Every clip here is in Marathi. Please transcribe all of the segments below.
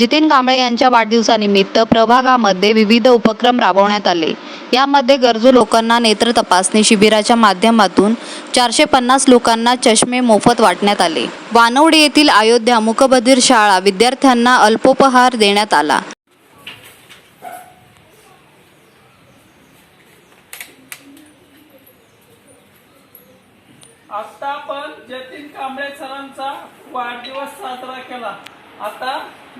जितीन कांबळे यांच्या वाढदिवसानिमित्त प्रभागामध्ये विविध उपक्रम राबवण्यात आले. यामध्ये गरजू लोकांना नेत्र तपासणी शिबिराच्या माध्यमातून चारशे पन्नास लोकांना चष्मे मोफत वाटण्यात आले. वानवडी येथील अयोध्या मुकबधीर शाळा विद्यार्थ्यांना अल्पोपहार देण्यात आला. आता आपण जतीन कांबळे सरांचा वाढदिवस साजरा केला. आता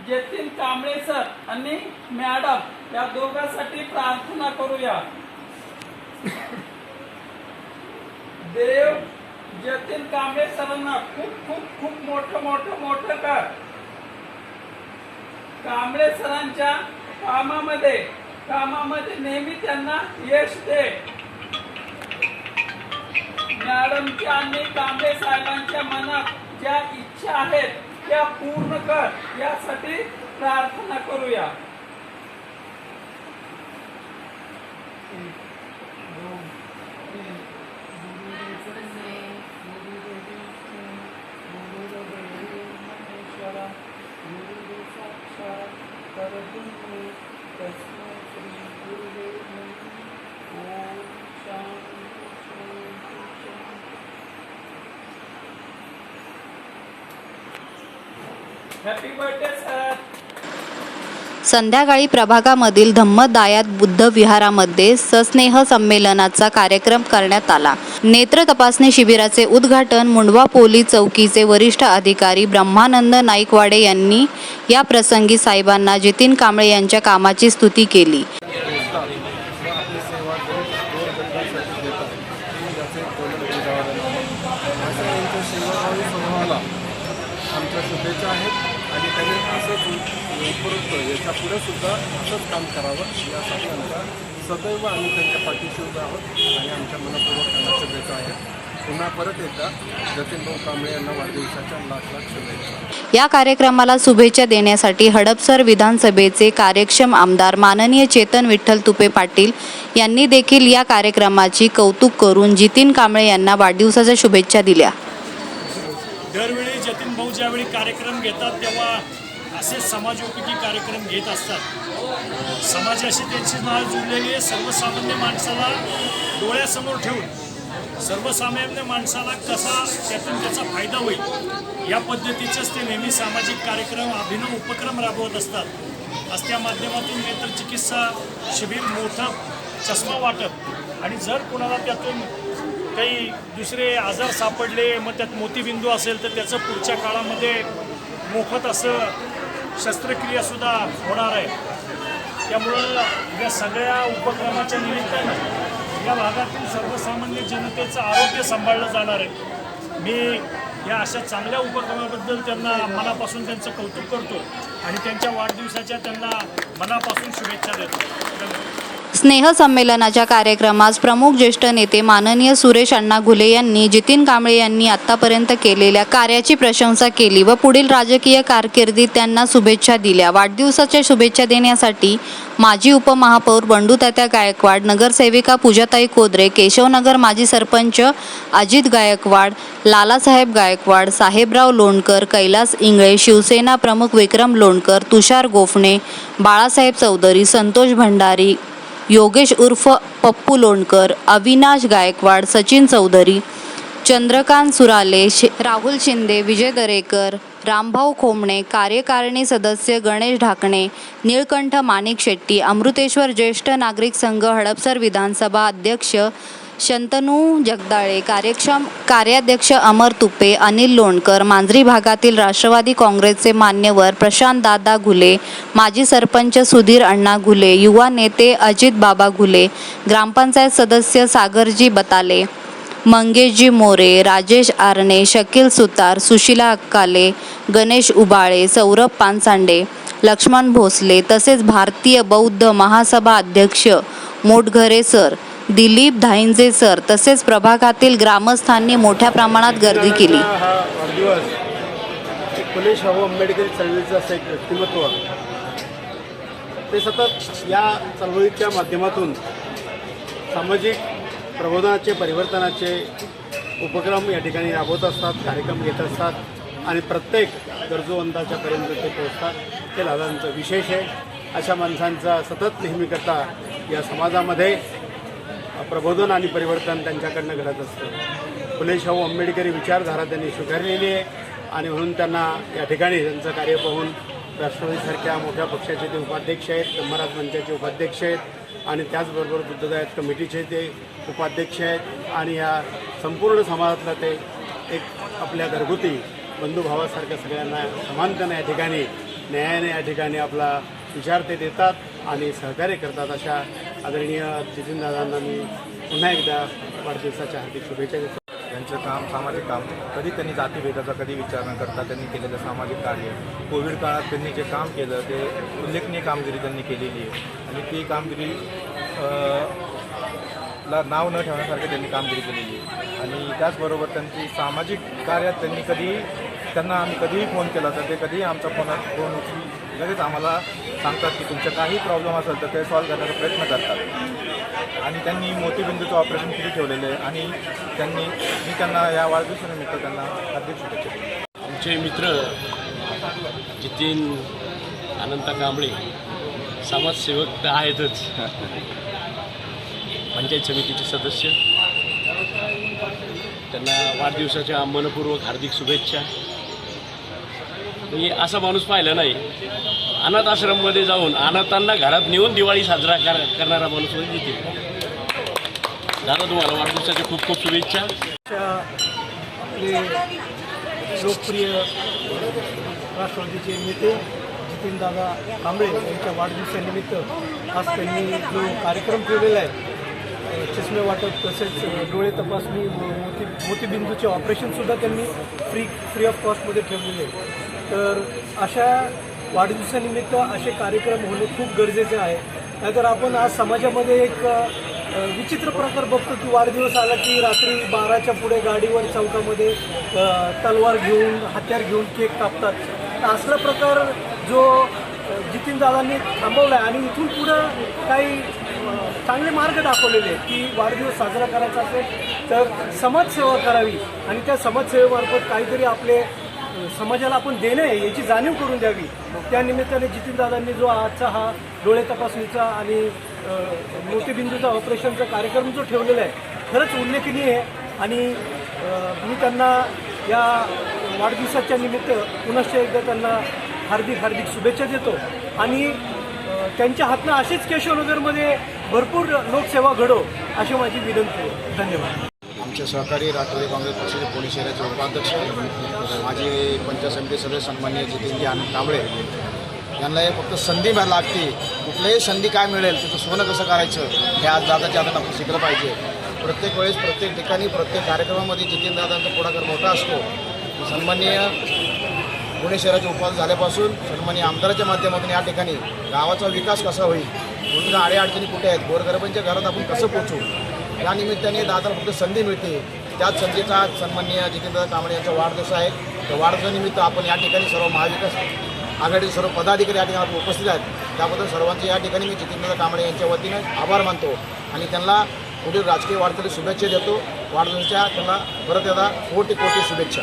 जतीन कांबळे सर आणि मॅडम या दोघांसाठी प्रार्थना करूया. देव जतीन कांबळे सरांना खूप खूप खूप मोठं मोठं मोठं कर. कांबळे सरांच्या कामामध्ये कामामध्ये नेहमी त्यांना यश दे. मॅडमच्या आणि कांबळे साहेबांच्या इच्छा पूर्ण कर यासाठी प्रार्थना करूया Thank you. संध्याकाळी प्रभागामधील धम्मदायात बुद्ध विहारामध्ये सस्नेह संमेलनाचा कार्यक्रम करण्यात आला. नेत्र तपासणी शिबिराचे उद्घाटन मुंडवा पोलीस चौकीचे वरिष्ठ अधिकारी ब्रह्मानंद नाईकवाडे यांनी. या प्रसंगी साहेबांना जितीन कांबळे यांच्या कामाची स्तुती केली देतात व आपली सेवा गरीब गोरगरिबांसाठी देतात ही याचे कौल बुजावले अशा यांच्या सेवाभावी स्वभावाला आमच्या शुभेच्छा आहेत आणि त्यांनी असंच उपयुक्त याच्यापुढे सुद्धा असंच काम करावं यासाठी आमच्या सदैव आम्ही त्यांच्या पाठीशी उभे आहोत आणि आमच्या मनपूर्वक त्यांना शुभेच्छा आहेत. पुन्हा परत एकदा जतीन भाऊ कांबळे यांना वाढदिवसाच्या लाख लाख शुभेच्छा. या कार्यक्रमाला शुभेच्छा देण्यासाठी हडपसर विधानसभेचे कार्यक्षम आमदार माननीय चेतन विठ्ठल तुपे पाटील यांनी देखील या कार्यक्रमाची कौतुक करून जितीन कांबळे यांना वाढदिवसाच्या शुभेच्छा दिल्या. दरवेळी जतीन भाऊ ज्यावेळी कार्यक्रम घेतात तेव्हा असे समाजोपयोगी कार्यक्रम घेत असतात. समाजाशी त्यांची नाळ जुळलेली आहे. सर्वसामान्य माणसाला डोळ्यासमोर ठेवून सर्वसामान्य माणसाला कसा त्यातून त्याचा फायदा होईल या पद्धतीचेच ते नेहमी सामाजिक कार्यक्रम अभिनव उपक्रम राबवत असतात. आज त्या माध्यमातून नेत्रचिकित्सा शिबिर मोठं चष्मा वाटप आणि जर कोणाला त्यातून काही दुसरे आजार सापडले मग त्यात मोतीबिंदू असेल तर त्याचं पुढच्या काळामध्ये मोफत असं शस्त्रक्रियासुद्धा होणार आहे. त्यामुळं या सगळ्या उपक्रमाच्या निमित्तानं या भागातील सर्वसामान्य जनतेचं आरोग्य सांभाळलं जाणार आहे. मी या अशा चांगल्या उपक्रमाबद्दल त्यांना मनापासून त्यांचं कौतुक करतो आणि त्यांच्या वाढदिवसाच्या त्यांना मनापासून शुभेच्छा देतो. धन्यवाद. स्नेह संमेलनाच्या कार्यक्रमास प्रमुख ज्येष्ठ नेते माननीय सुरेश अण्णा घुले यांनी जितीन कांबळे यांनी आतापर्यंत केलेल्या कार्याची प्रशंसा केली व पुढील राजकीय कारकिर्दीत त्यांना शुभेच्छा दिल्या. वाढदिवसाच्या शुभेच्छा देण्यासाठी माजी उपमहापौर बंडू तात्या गायकवाड नगरसेविका पूजाताई कोदरे केशवनगर माजी सरपंच अजित गायकवाड लालासाहेब गायकवाड साहेबराव लोणकर कैलास इंगळे शिवसेना प्रमुख विक्रम लोणकर तुषार गोफणे बाळासाहेब चौधरी संतोष भंडारी योगेश उर्फ पप्पू लोणकर अविनाश गायकवाड सचिन चौधरी चंद्रकांत सुराले शे राहुल शिंदे विजय दरेकर रामभाऊ खोमणे कार्यकारिणी सदस्य गणेश ढाकणे निळकंठ माणिक शेट्टी अमृतेश्वर ज्येष्ठ नागरिक संघ हडपसर विधानसभा अध्यक्ष शंतनू जगदाळे कार्यक्षम कार्याध्यक्ष अमर तुपे अनिल लोणकर मांजरी भागातील राष्ट्रवादी काँग्रेसचे मान्यवर प्रशांत दादा घुले माजी सरपंच सुधीर अण्णा घुले युवा नेते अजित बाबा घुले ग्रामपंचायत सदस्य सागरजी बताले मंगेशजी मोरे राजेश आरणे शकील सुतार सुशिला अक्काले गणेश उबाळे सौरभ पानसांडे लक्ष्मण भोसले तसेच भारतीय बौद्ध महासभा अध्यक्ष मोटघरे सर दिलीप धाईंजे सर तसेच प्रभागातील ग्रामस्थांनी मोठ्या प्रमाणात गर्दी केली. हा वाढदिवस. एक फुले शाहू आंबेडकरी चळवळीचं असं एक व्यक्तिमत्व. ते सतत या चळवळीच्या माध्यमातून सामाजिक प्रबोधनाचे परिवर्तनाचे उपक्रम या ठिकाणी राबवत असतात कार्यक्रम घेत असतात आणि प्रत्येक गरजूवंताच्यापर्यंत ते पोहोचतात. ते दादांचं विशेष आहे. अशा माणसांचा सतत नेहमीकरता या समाजामध्ये प्रबोधन आणि परिवर्तन त्यांच्याकडनं घडत असतं. फुले शाहू आंबेडकरी विचारधारा त्यांनी स्वीकारलेली आहे आणि म्हणून त्यांना या ठिकाणी त्यांचं कार्य पाहून राष्ट्रवादीसारख्या मोठ्या पक्षाचे ते उपाध्यक्ष आहेत ब्रह्मराज मंचाचे उपाध्यक्ष आहेत आणि त्याचबरोबर बुद्धदायक कमिटीचे ते उपाध्यक्ष आहेत आणि या संपूर्ण समाजातला ते एक आपल्या घरगुती बंधुभावासारख्या सगळ्यांना समानतेनं या ठिकाणी न्यायाने या ठिकाणी आपला विचार ते देतात. आणि सहकार्य करतात अशा आदरणीय जितीनदादांना मी पुन्हा एकदा वाढदिवसाच्या हार्दिक शुभेच्छा देतो. त्यांचं काम सामाजिक काम. कधी त्यांनी जातीभेदाचा कधी विचार न करता त्यांनी केलेलं सामाजिक कार्य. कोविड काळात त्यांनी जे काम केलं ते उल्लेखनीय कामगिरी त्यांनी केलेली आहे. आणि ती कामगिरी ला नाव न ठेवण्यासारखी त्यांनी कामगिरी केलेली आहे. आणि त्याचबरोबर त्यांची सामाजिक कार्यात त्यांनी कधी त्यांना आम्ही कधीही फोन केला तर ते कधीही आमचा फोन फोन उचलून लगेच आम्हाला सांगतात की तुमचं काही प्रॉब्लेम असेल तर ते सॉल्व्ह करण्याचा प्रयत्न करतात. आणि त्यांनी मोतीबिंदूचं ऑपरेशन सुरू ठेवलेलं आहे आणि त्यांनी मी त्यांना या वाढदिवसानिमित्त त्यांना हार्दिक शुभेच्छा दिल्या आमचे मित्र जितीन अनंत कांबळे समाजसेवक तर आहेतच. पंचायत समितीचे सदस्य. त्यांना वाढदिवसाच्या मनपूर्वक हार्दिक शुभेच्छा. मी असा माणूस पाहिला नाही. अनाथ आश्रममध्ये जाऊन अनाथांना घरात नेऊन दिवाळी साजरा कर करणारा माणूस म्हणजे जितीन दादा तुम्हाला वाढदिवसाच्या खूप खूप शुभेच्छा. आपले लोकप्रिय राष्ट्रवादीचे नेते जितीनदादा कांबळे यांच्या वाढदिवसानिमित्त आज त्यांनी जो कार्यक्रम ठेवलेला आहे चष्मे वाटप तसेच डोळे तपासणी मोती मोतीबिंदूचे ऑपरेशनसुद्धा त्यांनी फ्री फ्री ऑफ कॉस्टमध्ये ठेवलेले आहे. तर अशा वाढदिवसानिमित्त असे कार्यक्रम होणे खूप गरजेचे आहे. नाहीतर आपण आज समाजामध्ये एक विचित्र प्रकार बघतो की वाढदिवस आला की रात्री बाराच्या पुढे गाडीवर चौकामध्ये तलवार घेऊन हत्यार घेऊन केक कापतात. तर असला प्रकार जो जितीन दादांनी थांबवला आहे आणि इथून पुढं काही चांगले मार्ग दाखवलेले आहेत की वाढदिवस साजरा करायचा असेल तर समाजसेवा करावी आणि त्या समाजसेवेमार्फत काहीतरी आपले समाजाला आपण देणं आहे याची जाणीव करून द्यावी. त्या निमित्ताने जितीनदादांनी जो आजचा हा डोळे तपासणीचा आणि मोतीबिंदूचा ऑपरेशनचा कार्यक्रम जो ठेवलेला आहे खरंच उल्लेखनीय आहे. आणि मी त्यांना या वाढदिवसाच्या निमित्त पुनश्च एकदा त्यांना हार्दिक हार्दिक शुभेच्छा देतो. आणि त्यांच्या हातनं असेच केशवनगरमध्ये भरपूर लोकसेवा घडो अशी माझी विनंती आहे. धन्यवाद. आमचे सहकारी राष्ट्रवादी काँग्रेस पक्षाचे पुणे शहराचे उपाध्यक्ष माजी पंचायत समिती सदस्य सन्मान्य जितेंद्र आनंद कांबळे यांना हे फक्त संधी मिळायला लागते. कुठल्याही संधी काय मिळेल तिथं सोनं कसं करायचं हे आज दादाच्या हातात आपण शिकलं पाहिजे. प्रत्येक वेळेस प्रत्येक ठिकाणी प्रत्येक कार्यक्रमामध्ये जितेंद्र दादांचा पुढाकार मोठा असतो. सन्मान्य पुणे शहराचे उपाध्यक्ष झाल्यापासून सन्मान्य आमदाराच्या माध्यमातून या ठिकाणी गावाचा विकास कसा होईल पूर्ण आडे अडचणी कुठे आहेत गोरगरबांच्या घरात आपण कसं पोचू या निमित्ताने दादाला फक्त संधी मिळते. त्याच संधीचा आज सन्माननीय जितेंद्र कांबळे यांचा वाढदिवस आहे. त्या वाढदिवसानिमित्त आपण या ठिकाणी सर्व महाविकास आघाडीचे सर्व पदाधिकारी या ठिकाणी उपस्थित आहेत. त्याबद्दल सर्वांचे या ठिकाणी मी जितेंद्र कांबळे यांच्या वतीने आभार मानतो आणि त्यांना पुढील राजकीय वाढतीला शुभेच्छा देतो. वाढदिवसाच्या त्यांना परत एकदा कोटी कोटी शुभेच्छा.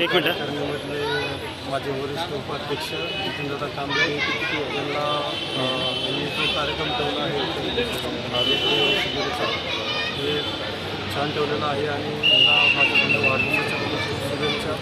एक मिनिट. माझे वरिष्ठ उपाध्यक्ष जितेंद्रदा कांबळे यांना यांनी जो कार्यक्रम ठेवला आहे हे छान ठेवलेलं आहे आणि यांना माझ्याकडून वाढवण्याच्या शुभेच्छा.